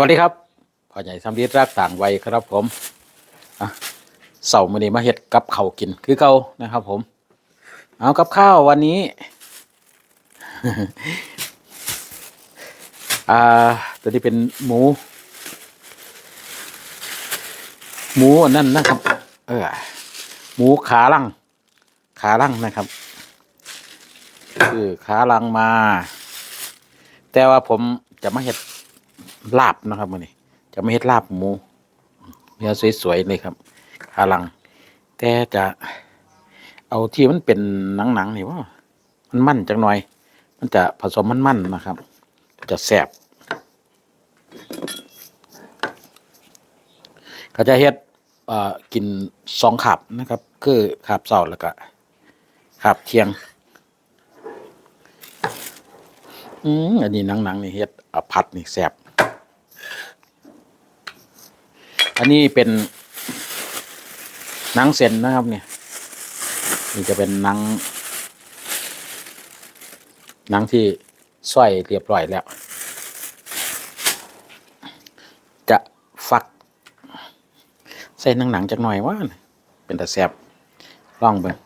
วัสดีครับพ่อใหญ่สำลีรักต่างวัยครับผมเสาร์มื้อนี้มาเฮ็ดกับข้าวกินคือเก่านะครับ ผม เอากับข้าววันนี้อ่าตัวนี้เป็นหมู หมูอันนั้นนะครับ เออหมูขาลัง ขาลังนะครับ คือขาลังมา แต่ว่าผมจะมาเฮ็ด ลาบนะครับมันนี้จะไม่เฮ็ดลาบหมูเนื้อสวยๆเลยครับขาหลัง แต่จะเอาที่มันเป็นหนังๆนี่ว่ามันมั่นจังหน่อย มันจะผสมมันๆนนะครับ จะแซ่บเขาจะเฮ็ดกินสองขับนะครับ คือขับเสาแล้วก็ขับเทียง อืมอันนี้หนังๆนี่เฮ็ดผัดนี่แซ่บ อันนี้เป็นหนังเส้นนะครับเนี่ยนี่จะเป็นหนังหนังที่สร้อยเรียบร้อยแล้ว จะฟัก ใส่หนังหนังๆจักหน่อยว่าเป็นตะแซบลองเบิ่ง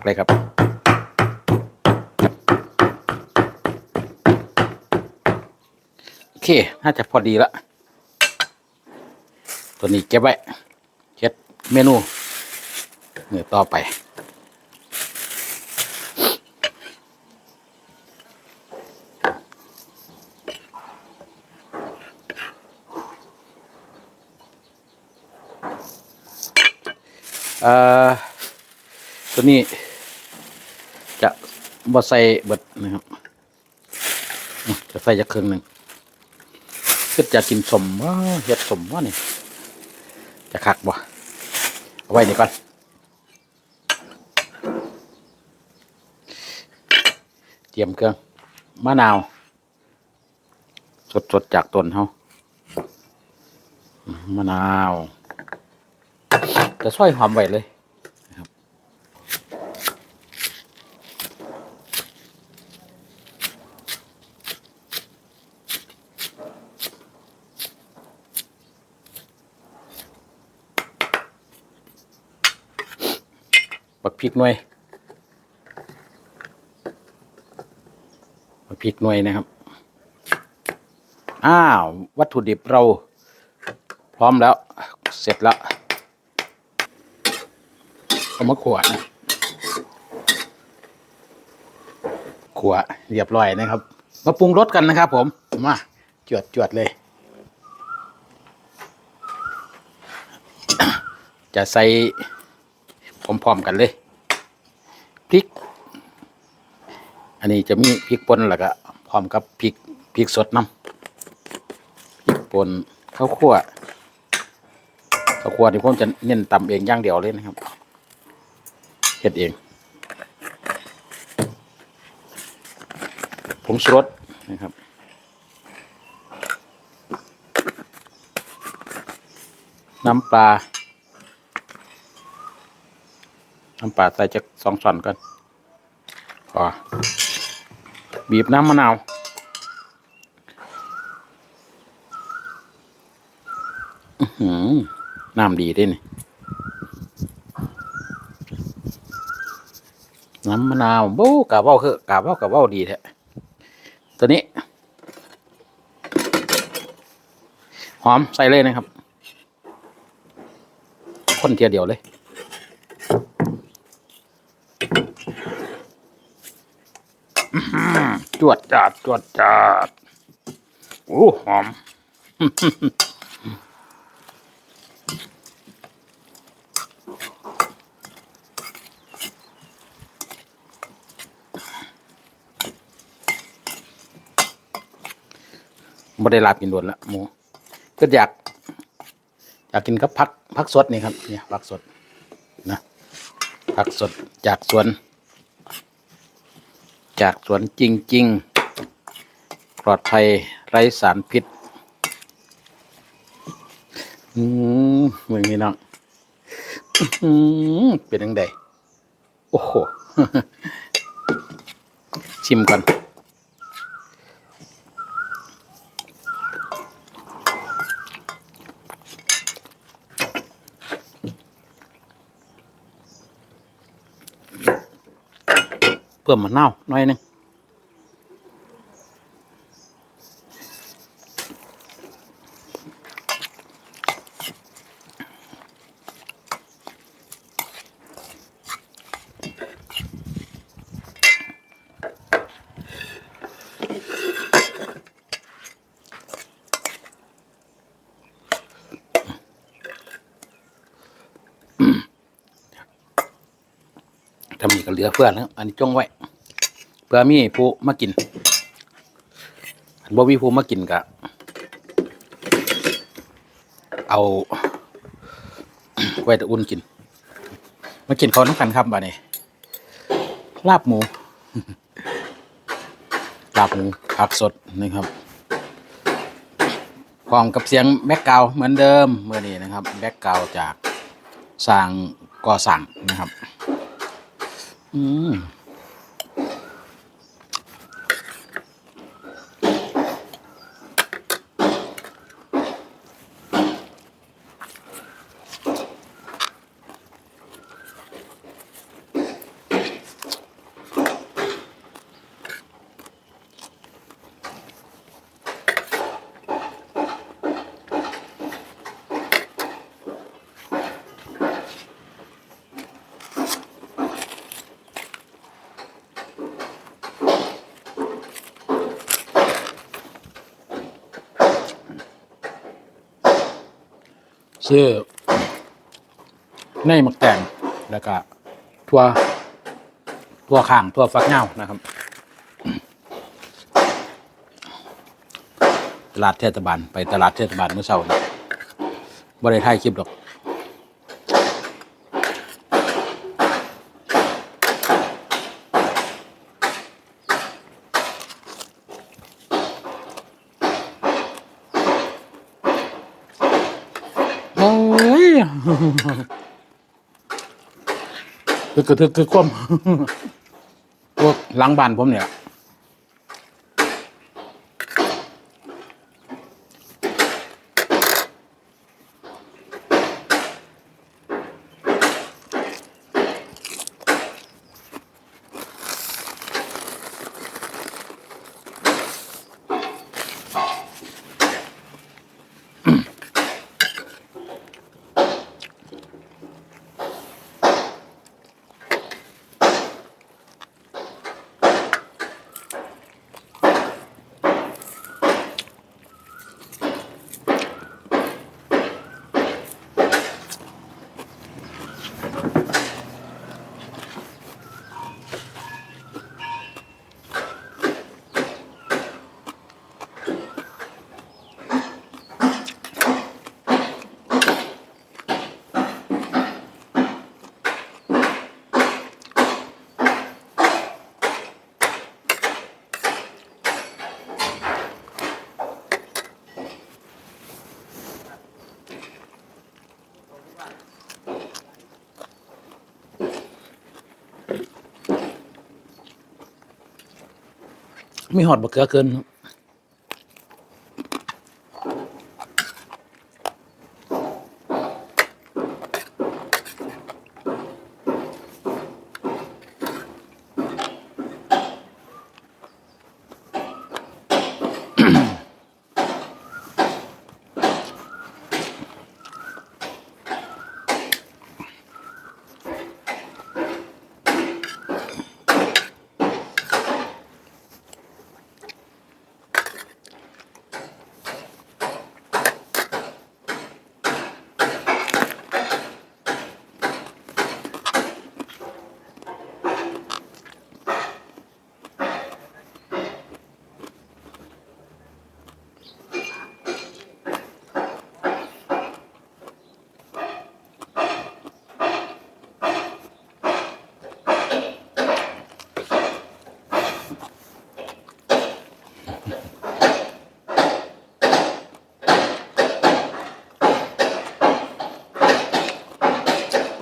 กเลยครับ โอเค น่าจะพอดีละ ตัวนี้เก็บไว้เช็ดเมนูเมื่อต่อไปเอ่อตัวนี้ บอใส่เบิดนะครับจะใส่จะครึ่องหนึ่งคือจะกินสมว่าเฮ็ดสมว่านี่ จะคักบ่เอาไว้นี่ก่อนเตรียมเครื่องมะนาว สดๆจากต้นเขามมะนาว จะซอยหอมไว้เลย พริกหน่วยบักพริกหน่วยนะครับ อ้าว วัตถุดิบเรา พร้อมแล้ว เสร็จแล้วเอามาขวดนะขวดเรียบร้อยนะครับ มาปรุงรสกันนะครับ ผม มาจวดจวดเลย จะใส่พร้อมๆกันเลย พริก อันนี้จะมีพริกป่นแล้วก็พร้อมกับพริกพริกสดน้ำพริกป่นข้าวคั่วข้าวคั่วที่ผมจะเน้นตำเองอย่างเดียวเลยนะครับเฮ็ดเอง ผงชูรสนะครับน้ำปลา น้ำปลาใส่จากสองช้อนก่อนพอบีบน้ำมะนาวอือหือน้ำดีด้วยนี่น้ำมะนาวบู๊กะเว้าคือกะเว้ากะเว้าดีแท้ตัวนี้ หอมใส่เลยนะครับ คนเทียเดียวเลย จวดจาดจวดจาดโอ้หอมไม่ได้ลาบกินด่วนละหมูก็อยากอยากกินกับพักพักสดนี่ครับเนี่ยพักสดนะพักสดจากสวน จากสวนจริง ๆ ปลอดภัยไร้สารพิษ อืมมือนี้เนาะอืมเป็นยังไงโอ้โห ชิมก่อน พิ่มมะนาวหน่อยหนึงถ้ามีก็เหลือเพื่อนนะอันนี้จ้องไว้ เพื่อมีผู้มากินบ่มีผู้มากินก็เอาไว้ต่อุ่นกิน มากินเขาน้ำกันครับบ่านี้ลาบหมูลาบหมูผักสดนะครับพร้อมกับเสียงแบ็กกราวเหมือนเดิมเมื่อนี้นะครับ แบ็กกราวจากสร้างก่อสั่งนะครับ อืม ชื่อในหมักแตงแล้วก็ทั่วทั่วข้างทั่วฟักเงานะครับ ตลาดเทศบาลไปตลาดเทศบาลเมื่อเช้านะบริถ่ายคลิปหรอกโอ้ย คือคือคือคือความพวกหล้างบ้านผมเนี่ย มีหอดบักเขือเกินครับ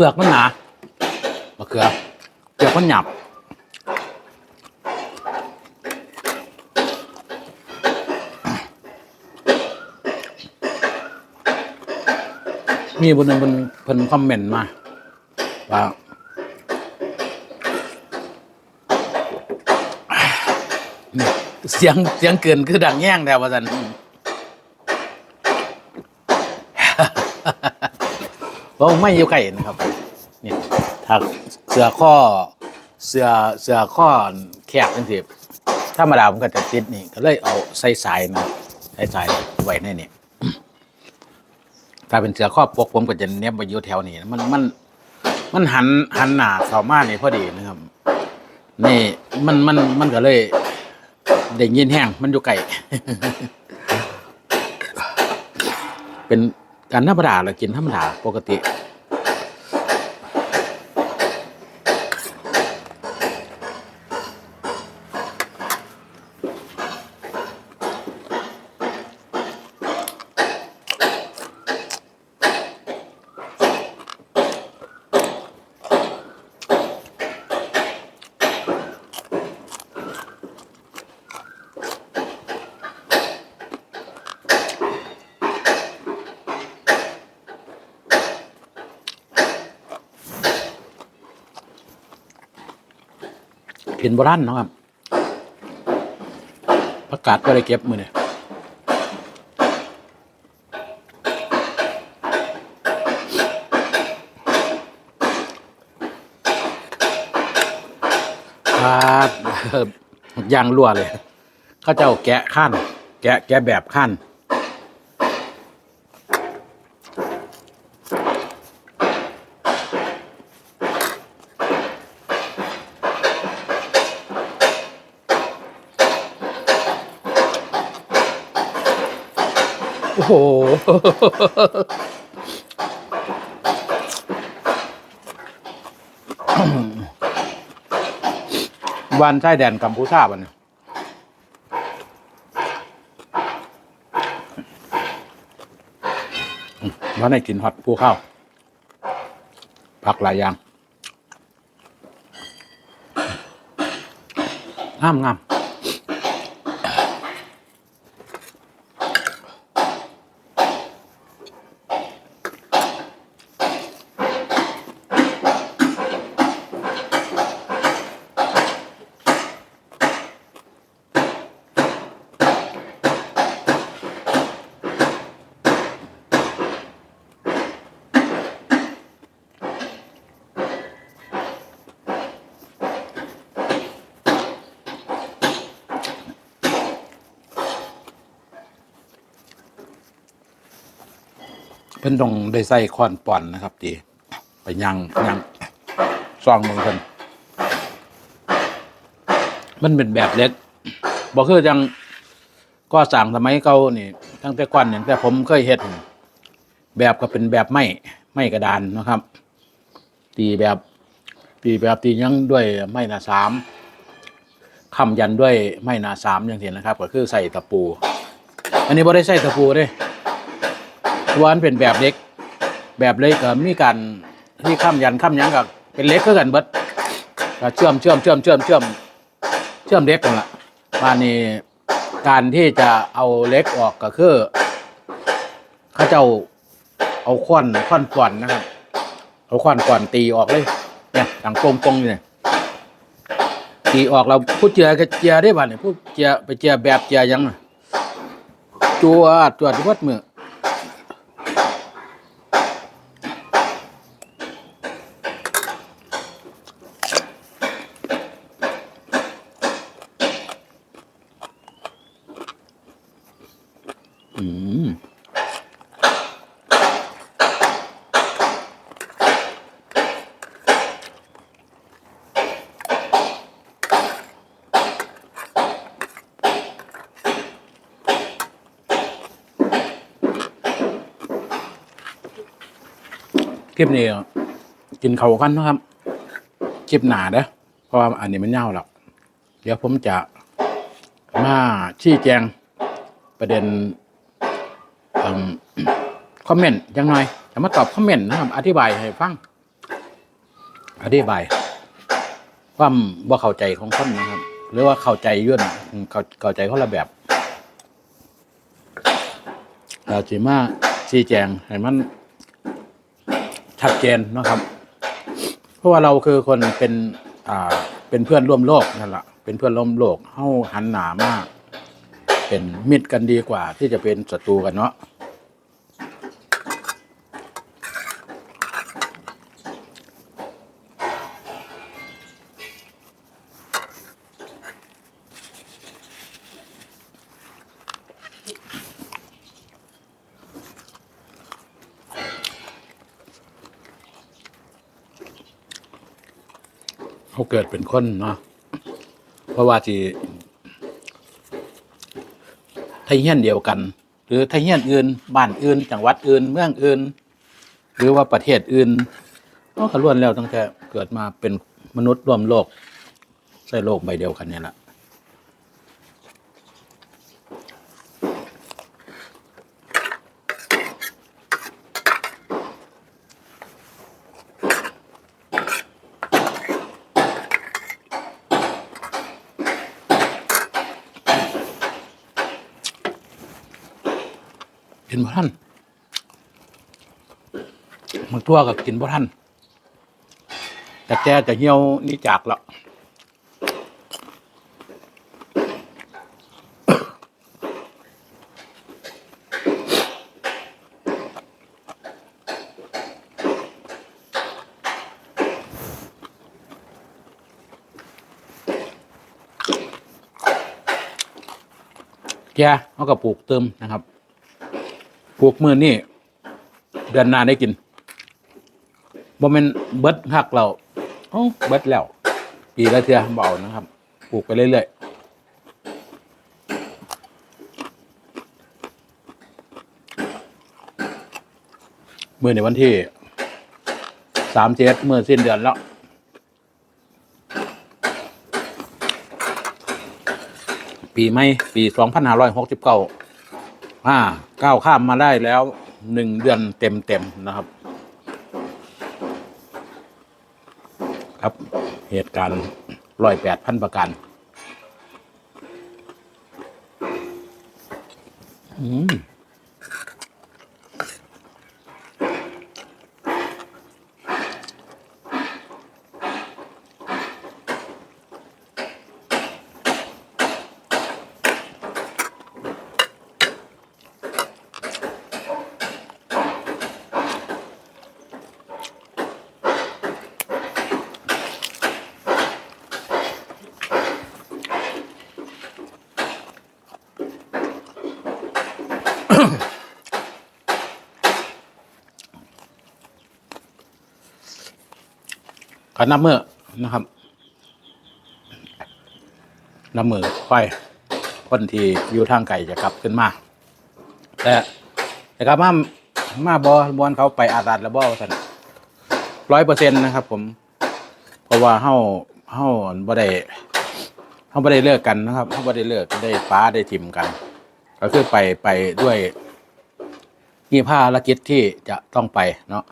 เปลือกมันหนามะเขือ เปลือกมันหยับมีบนนั้นบนเพิ่นคอมเมนต์มาว่าเสียงเสียงเกินคือดังแย่งแต่ว่าสัน เพราะไม่อยู่ไก่นะครับนี่ถ้าเสือข้อเสือเสือข้อแคบจังสิธรรมดาผมก็จะติดนี่ก็เลยเอาใส่สายนะใส่สายไว้ในนี่ถ้าเป็นเสือข้อปกผมก็จะเนี้ยไปอยู่แถวนี้มันมันมันหันหันหน้าเข้ามานี่พอดีนะครับ นี่มันมันมันก็เลยได้ยินแห้งมันอยู่ไกลเป็น อันธรรมดาเรากินธรรมดาปกติ เห็นโบราณเนาะครับประกาศก็ได้เก็บมือเนี่ยครับยางรั่วเลย เขาเจ้าแกะขั้น แกะแกะแบบขั้น โห วันชายแดนกัมพูชาบันยอืมวันให้กินฮอตผู้ข้าวผักหลายอย่างงามงาม เพิ่นต้องได้ใส่ค้อนป่อนนะครับตีไปยังยังซองมือเพิ่นมันเป็นแบบเล็กบอกคือจังก็สั่งสมัยเก่านี่ตั้งแต่ก่อนเนี่ยแต่ผมเคยเฮ็ดแบบก็เป็นแบบไม้ไม้กระดานนะครับ ตีแบบตีแบบตียังด้วยไม้หนาสามคำยันด้วยไม้หนาสามอย่างเห็นนะครับ ก็คือใส่ตะปู อันนี้บ่ได้ใส่ตะปูเด้ วามันเป็นแบบเล็ก แบบเล็กก็มีการที่ข้ามยันข้ามยังกับเป็นเล็กคือกันเบิดก็เชื่อมเชื่อมเชื่อมเชื่อมเชื่อมเชื่อมเล็กกันละมานี่การที่จะเอาเล็กออกก็คือเขาเจ้าเอาค้อนค้อนก่อนนะครับ เอาค้อนก่อนตีออกเลยเนี่ยดังโป่งๆอยู่เนี่ยตีออกเราพูดเจียก็เจียได้บ้านเนี่ยพูดเจียไปเจียแบบเจียยังจวดจวดที่วัดมือม คลิปนี้กินเขากันนะครับคลิปหนาเด้อเพราะว่าอันนี้มันยาแล้วเดี๋ยวผมจะมาชี้แจงประเด็นอคอมเมนต์ยังไงจะมาตอบคอมเมนต์นะครับอธิบายให้ฟังอธิบาย ความบ่เข้าใจของคนนะครับ หรือว่าเข้าใจยื่นเข้าเข้าใจคนละแบบเราจีมาชี้แจงให้มัน ชัดเจนนะครับ เพราะว่าเราคือคนเป็นอ่าเป็นเพื่อนร่วมโลกนั่นแหละเป็นเพื่อนร่วมโลกเข้าหันหนามาก เป็นมิตรกันดีกว่าที่จะเป็นศัตรูกันเนาะ เขาเกิดเป็นคนเนาะเพราะว่าที่ไทยเฮียนเดียวกัน หรือไทยเฮียนอื่น บ้านอื่น จังหวัดอื่น เมืองอื่น หรือว่าประเทศอื่นก็ล้วนแล้วตั้งแต่เกิดมาเป็นมนุษย์ร่วมโลกใช่โลกใบเดียวกันเนี่ยแหละ กินบ่ทันมันทั่วกับกินบ่ทันแต่แกจะเหี่ยวนี่จากแล้วแกเขาก็ปลูกเติมนะครับ ปลูกมือนี่เดือนหน้าได้กินบ่แม่นเบิดหักเราโอ้เบิดแล้ว ปีละเทื่อเบเอานะครับปลูกไปเรื่อยๆมื่อในวันที่สามเจ็ดเมื่อสิ้นเดือนแล้วปีไม่ปีสองพันห้าร้อยหกสิบเก้า อ่าก้าวข้ามมาได้แล้วหนึ่งเดือนเต็มเต็มๆนะครับ ครับเหตุการณ์ร้อยแปดพันประกันอืม ก็นับมือนะครับนับมือค่อยคนที่อยู่ทางไก่จะกลับขึ้นมา แต่แต่กลับมามาบอบอนเขาไปอาดาดแล้วบอสันร้อยเปอร์เซ็นต์นะครับ ผม เพราะว่าเฮาเฮาบ่ได้เฮาบ่ได้เลิกกันนะครับเฮาบ่ได้เลิกได้ป้าได้ทิมกัน ก็คือไปไปด้วยมีภารกิจที่จะต้องไปเนาะ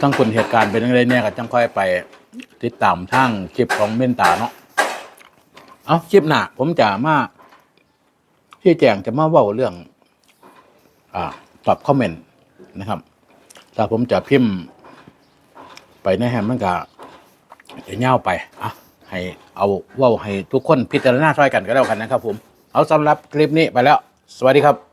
ทั้งคนเหตุการณ์เป็นยังไงเนี่ยก็จังค่อยไปติดตามทางคลิปของเม่นตาเนาะ เอาคลิปหน้าผมจะมาที่แจงจะมาเว้าเรื่อง อ่า ตอบคอมเมนต์นะครับถ้าผมจะพิมพ์ ไปในแฮมมันก็จะเน่าวไปอะให้เอาว่าให้ทุกคนพิจารณาช่วยกันก็แล้วกันนะครับผม เอาสำหรับคลิปนี้ไปแล้ว สวัสดีครับ